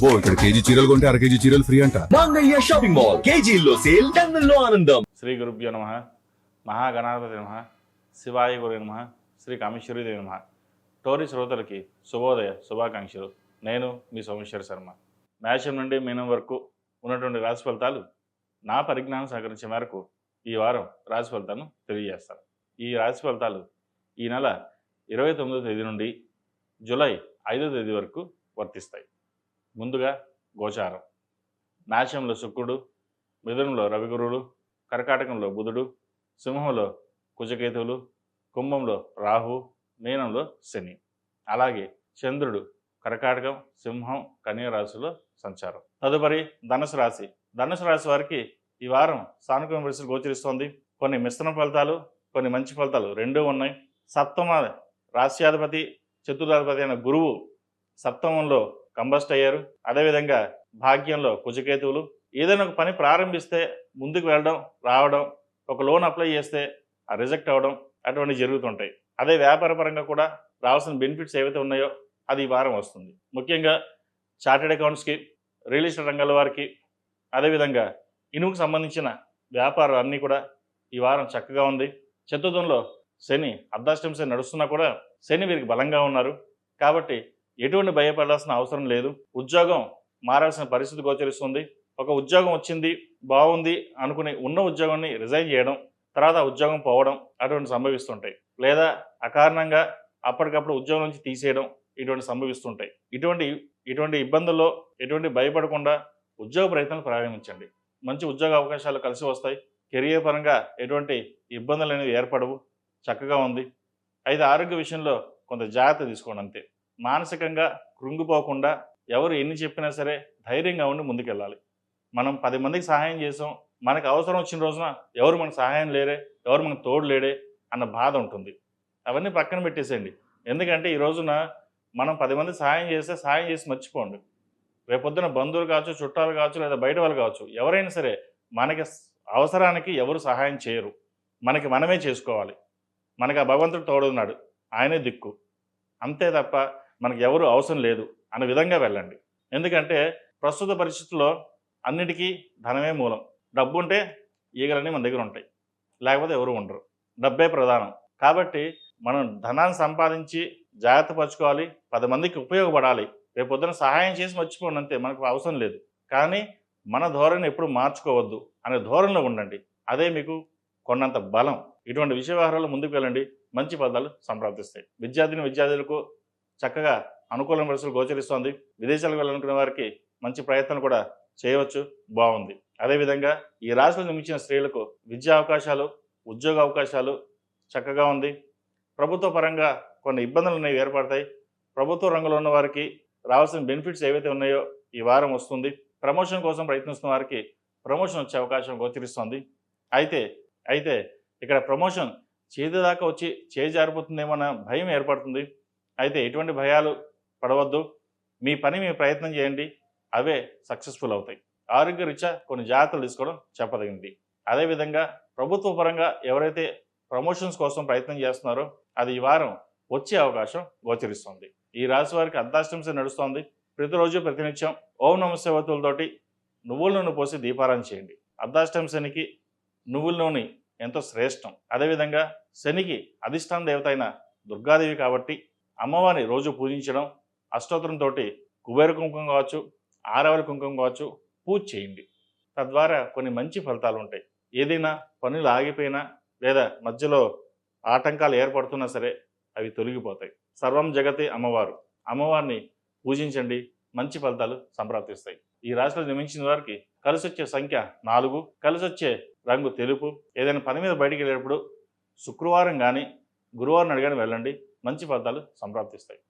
అబ్బో ఇక్కడ కేజీ చీరలు కొంటే అర కేజీ చీరలు ఫ్రీ అంట. మంగళ్య షాపింగ్ మాల్ కేజీల్లో సేల్ టన్నుల్లో ఆనందం. శ్రీ గురుభ్యో నమ. మహాగణాధిపతి నమ. శివాయ గురు నమ. శ్రీ కామేశ్వరీదేవి నమ. టోరీ శ్రోతలకి శుభోదయ శుభాకాంక్షలు. నేను మీ సోమేశ్వర శర్మ. మేషం నుండి మీనం వరకు ఉన్నటువంటి రాశి ఫలితాలు నా పరిజ్ఞానం సహకరించే మేరకు ఈ వారం రాశి ఫలితాలను తెలియజేస్తాను. ఈ రాశి ఫలితాలు ఈ నెల ఇరవై తొమ్మిదో తేదీ నుండి జూలై ఐదో తేదీ వరకు వర్తిస్తాయి. ముందుగా గోచారం. నాశంలో శుక్రుడు మిథునంలో రవిగురువులు కర్కాటకంలో బుధుడు సింహంలో కుజకేతువులు కుంభంలో రాహు మీనంలో శని. అలాగే చంద్రుడు కర్కాటకం సింహం కన్యరాశిలో సంచారం. తదుపరి ధనుసు రాశి. ధనుసు రాశి వారికి ఈ వారం సానుకూల పరిస్థితులు గోచరిస్తోంది. కొన్ని మిశ్రమ ఫలితాలు కొన్ని మంచి ఫలితాలు రెండూ ఉన్నాయి. సప్తమ రాశ్యాధిపతి చతుర్థాధిపతి అయిన గురువు సప్తమంలో కంబస్ట్ అయ్యారు. అదేవిధంగా భాగ్యంలో కుజకేతువులు ఏదైనా ఒక పని ప్రారంభిస్తే ముందుకు వెళ్ళడం రావడం ఒక లోన్ అప్లై చేస్తే ఆ రిజెక్ట్ అవ్వడం అటువంటివి జరుగుతుంటాయి. అదే వ్యాపార పరంగా కూడా రావాల్సిన బెనిఫిట్స్ ఏవైతే ఉన్నాయో అది ఈ వారం వస్తుంది. ముఖ్యంగా చార్టెడ్ అకౌంట్స్కి రియల్ ఎస్టేట్ రంగాల వారికి అదేవిధంగా ఇనుముకు సంబంధించిన వ్యాపారం అన్నీ కూడా ఈ వారం చక్కగా ఉంది. చతుర్థంలో శని అర్ధాష్టం శని నడుస్తున్నా కూడా శని వీరికి బలంగా ఉన్నారు. కాబట్టి ఎటువంటి భయపడాల్సిన అవసరం లేదు. ఉద్యోగం మారాల్సిన పరిస్థితి గోచరిస్తుంది. ఒక ఉద్యోగం వచ్చింది బాగుంది అనుకుని ఉన్న ఉద్యోగాన్ని రిజైన్ చేయడం తర్వాత ఉద్యోగం పోవడం అటువంటి సంభవిస్తుంటాయి. లేదా అకారణంగా అప్పటికప్పుడు ఉద్యోగం నుంచి తీసేయడం ఇటువంటి సంభవిస్తుంటాయి. ఇటువంటి ఇటువంటి ఇబ్బందుల్లో ఎటువంటి భయపడకుండా ఉద్యోగ ప్రయత్నాలు ప్రారంభించండి. మంచి ఉద్యోగ అవకాశాలు కలిసి వస్తాయి. కెరియర్ పరంగా ఎటువంటి ఇబ్బందులు అనేవి ఏర్పడవు. చక్కగా ఉంది. అయితే ఆరోగ్య విషయంలో కొంత జాగ్రత్త తీసుకోండి అంతే. మానసికంగా కృంగిపోకుండా ఎవరు ఎన్ని చెప్పినా సరే ధైర్యంగా ఉండి ముందుకెళ్ళాలి. మనం పది మందికి సహాయం చేసాం మనకు అవసరం వచ్చిన రోజున ఎవరు మనకు సహాయం లేరే ఎవరు మనకు తోడు లేడే అన్న బాధ ఉంటుంది. అవన్నీ పక్కన పెట్టేసేయండి. ఎందుకంటే ఈ రోజున మనం పది మంది సహాయం చేస్తే సహాయం చేసి మర్చిపోండి. రేపొద్దున బంధువులు కావచ్చు చుట్టాలు కావచ్చు లేదా బయట వాళ్ళు కావచ్చు ఎవరైనా సరే మనకి అవసరానికి ఎవరు సహాయం చేయరు. మనకి మనమే చేసుకోవాలి. మనకి ఆ భగవంతుడు తోడున్నాడు. ఆయనే దిక్కు. అంతే తప్ప మనకు ఎవరు అవసరం లేదు అనే విధంగా వెళ్ళండి. ఎందుకంటే ప్రస్తుత పరిస్థితుల్లో అన్నిటికీ ధనమే మూలం. డబ్బు ఉంటే ఈగలన్నీ మన దగ్గర ఉంటాయి. లేకపోతే ఎవరు ఉండరు. డబ్బే ప్రధానం. కాబట్టి మనం ధనాన్ని సంపాదించి జాగ్రత్త పరచుకోవాలి. పది మందికి ఉపయోగపడాలి. రేపు పొద్దున సహాయం చేసి మర్చిపోండి అంతే మనకు అవసరం లేదు. కానీ మన ధోరణి ఎప్పుడు మార్చుకోవద్దు అనే ధోరణిలో ఉండండి. అదే మీకు కొన్నంత బలం. ఇటువంటి విషయ వ్యవహారాలు ముందుకు వెళ్ళండి. మంచి పదాలు సంప్రాప్తిస్తాయి విద్యార్థిని విద్యార్థులకు చక్కగా అనుకూలమైన పరిస్థితులు గోచరిస్తోంది. విదేశాలకు వెళ్ళాలనుకునే వారికి మంచి ప్రయత్నం కూడా చేయవచ్చు. బాగుంది. అదేవిధంగా ఈ రాశిలో నిర్మించిన స్త్రీలకు విద్యా అవకాశాలు ఉద్యోగ అవకాశాలు చక్కగా ఉంది. ప్రభుత్వ పరంగా కొన్ని ఇబ్బందులు అనేవి ఏర్పడతాయి. ప్రభుత్వ రంగంలో ఉన్న వారికి రావాల్సిన బెనిఫిట్స్ ఏవైతే ఉన్నాయో ఈ వారం వస్తుంది. ప్రమోషన్ కోసం ప్రయత్నిస్తున్న వారికి ప్రమోషన్ వచ్చే అవకాశం గోచరిస్తుంది. అయితే అయితే ఇక్కడ ప్రమోషన్ చేతి దాకా వచ్చి చేయి జారిపోతుందేమో అన్న భయం ఏర్పడుతుంది. అయితే ఎటువంటి భయాలు పడవద్దు. మీ పని మీ ప్రయత్నం చేయండి. అవే సక్సెస్ఫుల్ అవుతాయి. ఆరోగ్య రీత్యా కొన్ని జాగ్రత్తలు తీసుకోవడం చెప్పదగింది. అదేవిధంగా ప్రభుత్వ పరంగా ఎవరైతే ప్రమోషన్స్ కోసం ప్రయత్నం చేస్తున్నారో అది ఈ వారం వచ్చే అవకాశం గోచరిస్తుంది. ఈ రాశి వారికి అర్ధాష్టంశ నడుస్తోంది. ప్రతిరోజు ప్రతినిత్యం ఓం నమశివతులతోటి నువ్వుల నూనె పోసి దీపారాధన చేయండి. అర్ధాష్టం శనికి నువ్వుల నూనె ఎంతో శ్రేష్టం. అదేవిధంగా శనికి అధిష్టాన దేవత అయిన దుర్గాదేవి కాబట్టి అమ్మవారిని రోజు పూజించడం అష్టోత్తరంతో కుబేర కుంకుమ కావచ్చు ఆరవల కుంకుమ కావచ్చు పూజ చేయండి. తద్వారా కొన్ని మంచి ఫలితాలు ఉంటాయి. ఏదైనా పనులు ఆగిపోయినా లేదా మధ్యలో ఆటంకాలు ఏర్పడుతున్నా సరే అవి తొలగిపోతాయి. సర్వం జగతి అమ్మవారు. అమ్మవారిని పూజించండి. మంచి ఫలితాలు సంప్రాప్తిస్తాయి. ఈ రాశిలో నిర్మించిన వారికి కలిసి వచ్చే సంఖ్య నాలుగు. కలిసి వచ్చే రంగు తెలుపు. ఏదైనా పని మీద బయటికి వెళ్ళేటప్పుడు శుక్రవారం కానీ గురువారం అడిగాని వెళ్ళండి. మంచి ఫలితాలు సంప్రాప్తిస్తాయి.